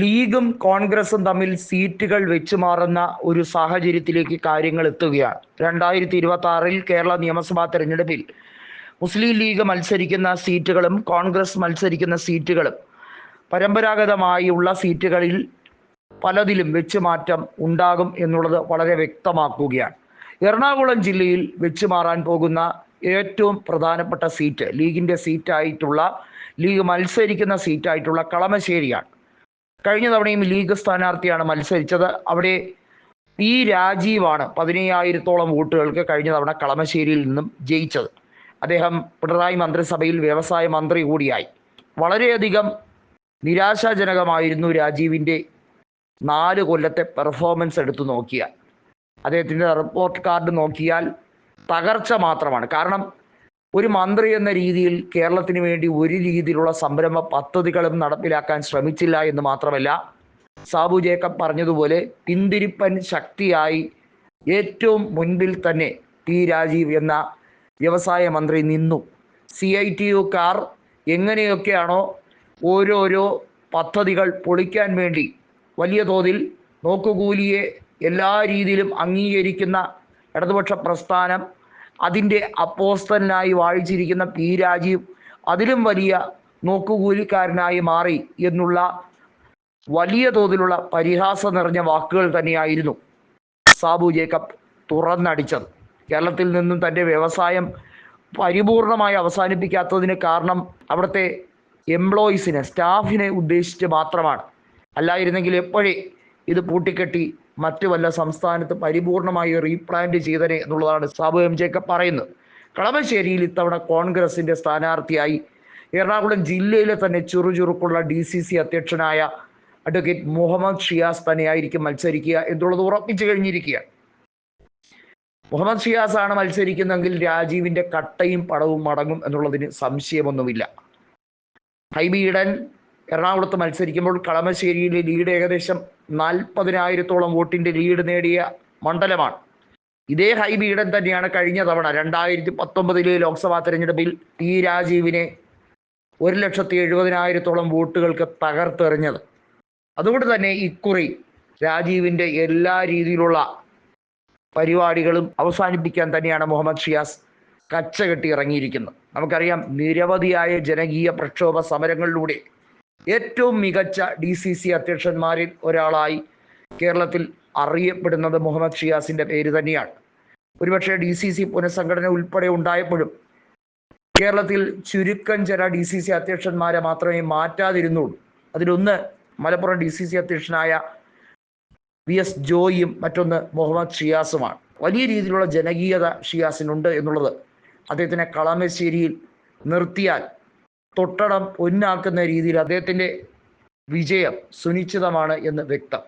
ലീഗും കോൺഗ്രസും തമ്മിൽ സീറ്റുകൾ വെച്ചു മാറുന്ന ഒരു സാഹചര്യത്തിലേക്ക് കാര്യങ്ങൾ എത്തുകയാണ്. രണ്ടായിരത്തി ഇരുപത്തി ആറിൽ കേരള നിയമസഭാ തെരഞ്ഞെടുപ്പിൽ മുസ്ലിം ലീഗ് മത്സരിക്കുന്ന സീറ്റുകളും കോൺഗ്രസ് മത്സരിക്കുന്ന സീറ്റുകളും പരമ്പരാഗതമായുള്ള സീറ്റുകളിൽ പലതിലും വെച്ചുമാറ്റം ഉണ്ടാകും എന്നുള്ളത് വളരെ വ്യക്തമാക്കുകയാണ്. എറണാകുളം ജില്ലയിൽ വെച്ചു മാറാൻ പോകുന്ന ഏറ്റവും പ്രധാനപ്പെട്ട സീറ്റ് ലീഗിന്റെ സീറ്റായിട്ടുള്ള ലീഗ് മത്സരിക്കുന്ന സീറ്റായിട്ടുള്ള കളമശ്ശേരിയാണ്. കഴിഞ്ഞ തവണയും ലീഗ് സ്ഥാനാർത്ഥിയാണ് മത്സരിച്ചത്. അവിടെ പി രാജീവാണ് പതിനയ്യായിരത്തോളം വോട്ടുകൾക്ക് കഴിഞ്ഞ തവണ കളമശ്ശേരിയിൽ നിന്നും ജയിച്ചത്. അദ്ദേഹം പിണറായി മന്ത്രിസഭയിൽ വ്യവസായ മന്ത്രി കൂടിയായി. വളരെയധികം നിരാശാജനകമായിരുന്നു രാജീവിന്റെ നാല് കൊല്ലത്തെ പെർഫോമൻസ് എടുത്തു നോക്കിയാൽ. അദ്ദേഹത്തിന്റെ റിപ്പോർട്ട് കാർഡ് നോക്കിയാൽ തകർച്ച മാത്രമാണ്. കാരണം ഒരു മന്ത്രി എന്ന രീതിയിൽ കേരളത്തിന് വേണ്ടി ഒരു രീതിയിലുള്ള സംരംഭ പദ്ധതികളും നടപ്പിലാക്കാൻ ശ്രമിച്ചില്ല എന്ന് മാത്രമല്ല സാബു ജേക്കബ് പറഞ്ഞതുപോലെ പിന്തിരിപ്പൻ ശക്തിയായി ഏറ്റവും മുൻപിൽ തന്നെ ടി രാജീവ് എന്ന വ്യവസായ മന്ത്രി നിന്നു. സി ഐ ടി യുക്കാർ എങ്ങനെയൊക്കെയാണോ ഓരോരോ പദ്ധതികൾ പൊളിക്കാൻ വേണ്ടി വലിയ തോതിൽ നോക്കുകൂലിയെ എല്ലാ രീതിയിലും അംഗീകരിക്കുന്ന ഇടതുപക്ഷ പ്രസ്ഥാനം അതിന്റെ അപ്പോസ്തനായി വാഴിച്ചിരിക്കുന്ന പി രാജീവ് അതിലും വലിയ നോക്കുകൂലിക്കാരനായി മാറി എന്നുള്ള വലിയ തോതിലുള്ള പരിഹാസം നിറഞ്ഞ വാക്കുകൾ തന്നെയായിരുന്നു സാബു ജേക്കബ് തുറന്നടിച്ചത്. കേരളത്തിൽ നിന്നും തന്റെ വ്യവസായം പരിപൂർണമായി അവസാനിപ്പിക്കാത്തതിന് കാരണം അവിടുത്തെ എംപ്ലോയീസിനെ സ്റ്റാഫിനെ ഉദ്ദേശിച്ച് മാത്രമാണ്. അല്ലായിരുന്നെങ്കിൽ എപ്പോഴേ ഇത് പൂട്ടിക്കെട്ടി മറ്റു വല്ല സംസ്ഥാനത്ത് പരിപൂർണമായി റീപ്ലാന്റ് ചെയ്തനെ എന്നുള്ളതാണ് സാബു എം ജേക്കബ് പറയുന്നത്. കളമശ്ശേരിയിൽ ഇത്തവണ കോൺഗ്രസിന്റെ സ്ഥാനാർത്ഥിയായി എറണാകുളം ജില്ലയിലെ തന്നെ ചുറുചുറുക്കുള്ള ഡി സി സി അധ്യക്ഷനായ അഡ്വക്കേറ്റ് മുഹമ്മദ് ഷിയാസ് തന്നെയായിരിക്കും മത്സരിക്കുക എന്നുള്ളത് ഉറപ്പിച്ചു കഴിഞ്ഞിരിക്കുകയാണ്. മുഹമ്മദ് ഷിയാസ് ആണ് മത്സരിക്കുന്നെങ്കിൽ രാജീവിന്റെ കട്ടയും പടവും മടങ്ങും എന്നുള്ളതിന് സംശയമൊന്നുമില്ല. ഹൈബി ഈഡൻ എറണാകുളത്ത് മത്സരിക്കുമ്പോൾ കളമശ്ശേരിയിലെ ലീഡ് ഏകദേശം നാൽപ്പതിനായിരത്തോളം വോട്ടിന്റെ ലീഡ് നേടിയ മണ്ഡലമാണ്. ഇതേ ഹൈബി ഈഡൻ തന്നെയാണ് കഴിഞ്ഞ തവണ രണ്ടായിരത്തി പത്തൊമ്പതിലെ ലോക്സഭാ തെരഞ്ഞെടുപ്പിൽ ടി രാജീവിനെ ഒരു ലക്ഷത്തി എഴുപതിനായിരത്തോളം വോട്ടുകൾക്ക് തകർത്തെറിഞ്ഞത്. അതുകൊണ്ട് തന്നെ ഇക്കുറി രാജീവിന്റെ എല്ലാ രീതിയിലുള്ള പരിപാടികളും അവസാനിപ്പിക്കാൻ തന്നെയാണ് മുഹമ്മദ് ഷിയാസ് കച്ചകെട്ടി ഇറങ്ങിയിരിക്കുന്നത്. നമുക്കറിയാം നിരവധിയായ ജനകീയ പ്രക്ഷോഭ സമരങ്ങളിലൂടെ ഏറ്റവും മികച്ച ഡി സി സി അധ്യക്ഷന്മാരിൽ ഒരാളായി കേരളത്തിൽ അറിയപ്പെടുന്നത് മുഹമ്മദ് ഷിയാസിന്റെ പേര് തന്നെയാണ്. ഒരുപക്ഷെ ഡി സി സി പുനഃസംഘടന ഉൾപ്പെടെ ഉണ്ടായപ്പോഴും കേരളത്തിൽ ചുരുക്കം ചില ഡി സി സി അധ്യക്ഷന്മാരെ മാത്രമേ മാറ്റാതിരുന്നുള്ളൂ. അതിലൊന്ന് മലപ്പുറം ഡി സി സി അധ്യക്ഷനായ വി എസ് ജോയിയും മറ്റൊന്ന് മുഹമ്മദ് ഷിയാസുമാണ്. വലിയ രീതിയിലുള്ള ജനകീയത ഷിയാസിനുണ്ട് എന്നുള്ളത് അദ്ദേഹത്തിനെ കളമശ്ശേരിയിൽ നിർത്തിയാൽ തൊട്ടടം പൊന്നാക്കുന്ന രീതിയിൽ അദ്ദേഹത്തിന്റെ വിജയം സുനിശ്ചിതമാണ് എന്ന് വ്യക്തം.